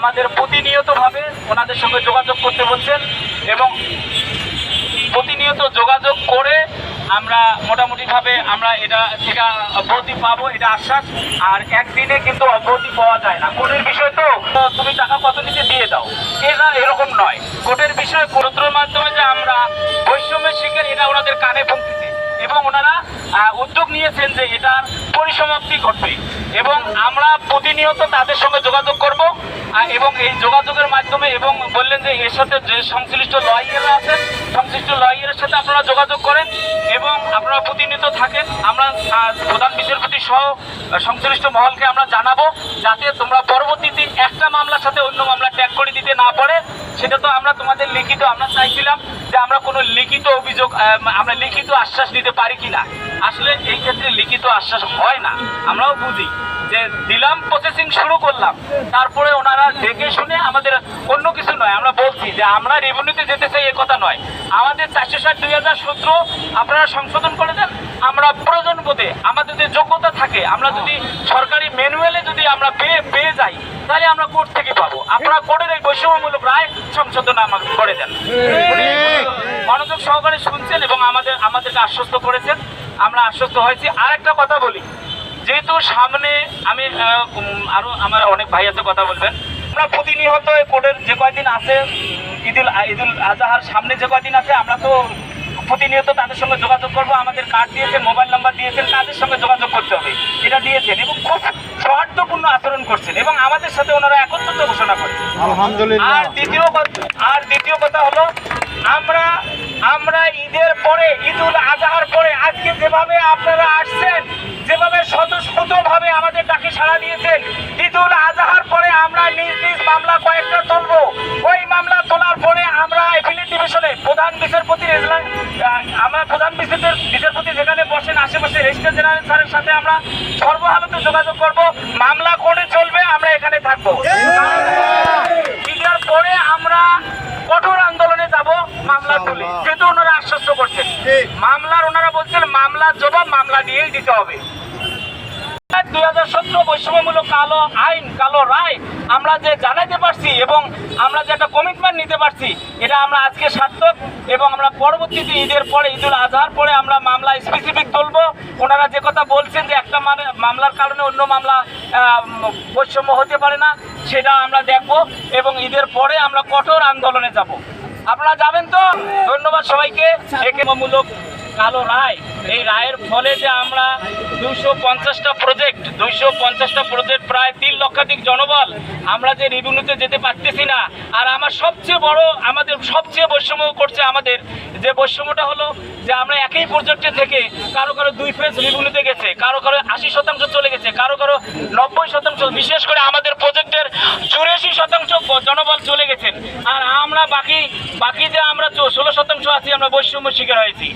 আমাদের প্রতিনিয়তভাবে ওনাদের সঙ্গে যোগাযোগ করতে বলছেন এবং প্রতিনিয়ত যোগাযোগ করে আমরা মোটামুটিভাবে আমরা এটা থেকে অব্যাহতি পাবো, এটা আশ্বাস। আর একদিনে কিন্তু অব্যাহতি পাওয়া যায় না। কোর্টের বিষয় তো, তুমি টাকা কত নিচে দিয়ে দাও। এটা এরকম নয়। কোর্টের বিষয় কোর্টের মাধ্যমে যে আমরা বৈষম্যের শিকার, এটা ওনাদের কানে পৌঁছেছে। এবং ওনারা উদ্যোগ নিয়েছেন যে এটার পরিসমাপ্তি ঘটবে। এবং আমরা প্রতিনিয়ত তাদের সঙ্গে যোগাযোগ করব এবং এই যোগাযোগের মাধ্যমে এবং বললেন যে এর সাথে যে সংশ্লিষ্ট লয়াররা আপনারা থাকেন। আমরা প্রধান বিচারপতি সহ সংশ্লিষ্ট মহলকে আমরা জানাব যাতে তোমরা পরবর্তীতে একটা মামলার সাথে অন্য মামলা ট্যাগ করে দিতে না পারে। সেটা তো আমরা তোমাদের লিখিত, আমরা চাইছিলাম যে আমরা কোনো লিখিত অভিযোগ আমরা লিখিত আশ্বাস দিতে পারি কিনা। আসলে এই ক্ষেত্রে লিখিত আশ্বাস হয় না, আমরাও বুঝি। যে দিলাম প্রসেসিং শুরু করলাম। তারপরে ওনারা দেখে শুনে আমাদের অন্য কিছু নয়। আমরা বলছি যে আমরা রেভিনিউতে যেতে চাই এ কথা নয়। আমাদের চারশো ষাট, দুই হাজার সতেরো আপনারা সংশোধন করে দেন। আমরা প্রয়োজন বোধে, আমাদের যদি যোগ্যতা থাকে, আমরা যদি সরকারি ম্যানুয়ালে যদি আমরা পেয়ে পেয়ে যাই, তাহলে আমরা কোর্ট থেকে পাবো। আপনারা কোর্টের এই বৈষম্যমূলক রায় সংশোধন আমাকে করে দেন। মনোযোগ সহকারে শুনছেন এবং আমাদের, আমাদেরকে আশ্বস্ত করেছেন। আমরা আশ্বস্ত হয়েছি। আর একটা কথা বলি। যেহেতু সামনে আমি আহ, উম, আরও আমার অনেক ভাই আছে কথা বলবেন। আমরা প্রতিনিয়ত কোর্টের যে কয়দিন আছে ঈদুল ঈদুল আজহার সামনে যে কয়দিন আছে আমরা তো প্রতিনিয়ত তাদের সঙ্গে যোগাযোগ করব। আমাদের কার্ড দিয়েছেন মোবাইল নাম্বার দিয়েছেন তাদের সঙ্গে যোগাযোগ করতে হবে। এটা দিয়েছেন এবং খুব সৌহার্দ্যপূর্ণ আচরণ করছেন এবং আমাদের সাথে ওনারা একত্রিত ঘোষণা করেছেন। আলহামদুলিল্লাহ। আর দ্বিতীয় কথা আর দ্বিতীয় কথা হলো আমরা আমরা ঈদের পরে ঈদুল আজহার পরে আজকে যেভাবে আপনারা আসছেন যেভাবে স্বতঃস্ফূর্তভাবে আমাদের ডাকে সাড়া দিয়েছেন। ঈদুল আজহার পরে আমরা নিজ নিজ মামলা কয়েকটা তুলবো। ওই মামলা তোলার পরে আমরা এপিলেট ডিভিশনে প্রধান বিচারপতি আমরা প্রধান বিচারপতি বিচারপতি যেখানে বসেন আশেপাশে রেজিস্ট্রার জেনারেল স্যারের সাথে আমরা সর্বহালতে যোগাযোগ করব। মামলা করে চলবে আমরা এখানে থাকব। পরে আমরা কঠোর আন্দোলনে যাব মামলা তুলে। যেহেতু ওনারা আশ্বস্ত করছেন। মামলার ওনারা বলছেন মামলার জবাব মামলা দিয়েই দিতে হবে। দুই হাজার সতেরো বৈষম্যমূলক কালো আইন, কালো রায় আমরা যে জানাইতে পারছি এবং আমরা যে একটা কমিটমেন্ট নিতে পারছি, এটা আমরা আজকে সার্থক এবং আমরা পরবর্তীতে ঈদের পরে, ঈদুল আজহার পরে আমরা মামলা স্পেসিফিক তুলবো। ওনারা যে কথা বলছেন যে একটা মানে মামলার কারণে অন্য মামলা বৈষম্য হতে পারে না, সেটা আমরা দেখব এবং ঈদের পরে আমরা কঠোর আন্দোলনে যাব। আপনারা যাবেন তো? ধন্যবাদ সবাইকে। একেমূলক কালো রায়। এই রায়ের ফলে যে আমরা দুশো পঞ্চাশটা প্রজেক্ট দুইশো পঞ্চাশটা প্রজেক্ট প্রায় তিন লক্ষাধিক জনবল আমরা যে রেভিনিউতে যেতে পারতেছি না, আর আমার সবচেয়ে বড়, আমাদের সবচেয়ে বৈষম্য করছে আমাদের যে বৈষম্যটা হলো যে আমরা একই প্রজেক্টে থেকে কারও কারও দুই ফেজ রেভিনিউতে গেছে, কারও কারও আশি শতাংশ চলে গেছে, কারও কারও নব্বই শতাংশ, বিশেষ করে আমাদের প্রজেক্টের চুরাশি শতাংশ জনবল চলে গেছেন আর আমরা বাকি বাকি যে আমরা ষোলো শতাংশ আছি, আমরা বৈষম্য শিকার হয়েছি।